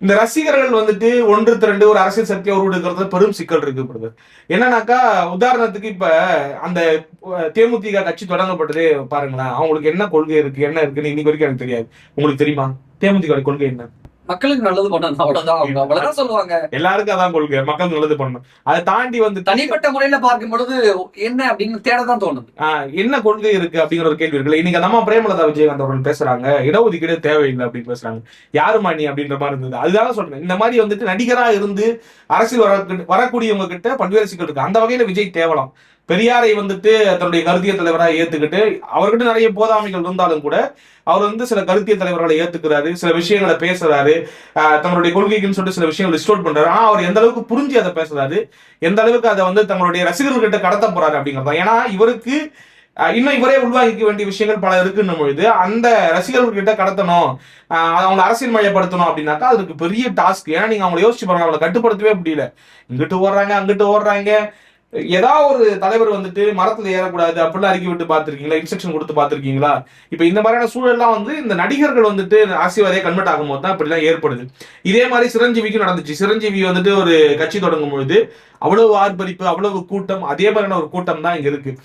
இந்த ரசிகர்கள் வந்துட்டு ஒன்று திரண்டு ஒரு அரசியல் சக்தியை உருவெடுக்கிறது பெரும் சிக்கல் இருக்கு பிரதர் என்னன்னாக்கா உதாரணத்துக்கு இப்ப அந்த தேமுதிக கட்சி தொடங்கப்பட்டதே பாருங்களேன். அவங்களுக்கு என்ன கொள்கை இருக்கு என்ன இருக்குன்னு இன்னைக்கு வரைக்கும் எனக்கு தெரியாது. உங்களுக்கு தெரியுமா? தேமுதிக கொள்கை என்ன? மக்களுக்கு நல்லது பண்ணணும். அவ்வளவுதான். அவங்க அவ்வளவுதான் சொல்லுவாங்க. எல்லாருக்கும் அதான் கொள்கை. மக்கள் நல்லது பண்ணணும். அதை தாண்டி வந்து தனிப்பட்ட முறையில பார்க்கும் பொழுது என்ன அப்படின்னு தேடதான் தோணுது. என்ன கொள்கை இருக்கு அப்படிங்கிற ஒரு கேள்வி இருக்குல்ல. இன்னைக்கு அந்த அம்மா பிரேமலதா விஜயகாந்த் அவர்கள் பேசுறாங்க. இடஒதுக்கீடு தேவையில்லை அப்படின்னு பேசுறாங்க. யாருமா நீ அப்படின்ற மாதிரி இருந்தது. அதுதான் சொல்றேன். இந்த மாதிரி வந்துட்டு நடிகரா இருந்து அரசியல் வர வரக்கூடியவங்க கிட்ட பல்வேறு சிக்கல் இருக்கு. அந்த வகையில விஜய் தேவலாம். பெரியாரை வந்துட்டு தன்னுடைய கருத்திய தலைவராக ஏத்துக்கிட்டு அவர்கிட்ட நிறைய போதாமைகள் இருந்தாலும் கூட அவர் வந்து சில கருத்திய தலைவர்களை ஏத்துக்கிறாரு சில விஷயங்களை பேசுறாரு ஆஹ் தங்களுடைய கொள்கைக்குன்னு சொல்லிட்டு சில விஷயங்களை டிஸ்டோட் பண்றாரு. ஆனா அவர் எந்த அளவுக்கு புரிஞ்சு அதை பேசுறாரு எந்த அளவுக்கு அதை வந்து தங்களுடைய ரசிகர்கள் கிட்ட கடத்த போறாரு அப்படிங்கிறது ஏன்னா இவருக்கு இன்னும் இவரே உள்வாங்கிக்க வேண்டிய விஷயங்கள் பல இருக்குன்னும் பொழுது அந்த ரசிகர்கள் கிட்ட கடத்தணும் அவங்களை அரசியல் மயப்படுத்தணும் அப்படின்னாக்கா அதுக்கு பெரிய டாஸ்க் ஏன்னா நீங்க அவங்களை யோசிச்சு பாருங்க அவங்களை கட்டுப்படுத்தவே முடியல. இங்கிட்டு ஓடுறாங்க அங்கிட்டு ஓடுறாங்க. ஏதாவது ஒரு தலைவர் வந்துட்டு மரத்துல ஏறக்கூடாது அப்படிலாம் அறிக்கை விட்டு பார்த்துருக்கீங்களா? இன்ஸ்ட்ரக்ஷன் கொடுத்து பார்த்துருக்கீங்களா? இப்ப இந்த மாதிரியான சூழல்லாம் வந்து இந்த நடிகர்கள் வந்துட்டு ஆசிர்வாதையை கன்வெர்ட் ஆகும்போது தான் இப்படிலாம் ஏற்படுது. இதே மாதிரி சிரஞ்சீவிக்கும் நடந்துச்சு. சிரஞ்சீவி வந்துட்டு ஒரு கட்சி தொடங்கும் பொழுது அவ்வளவு ஆர்ப்பரிப்பு அவ்வளவு கூட்டம் அதே மாதிரியான ஒரு கூட்டம் தான் இங்க இருக்கு.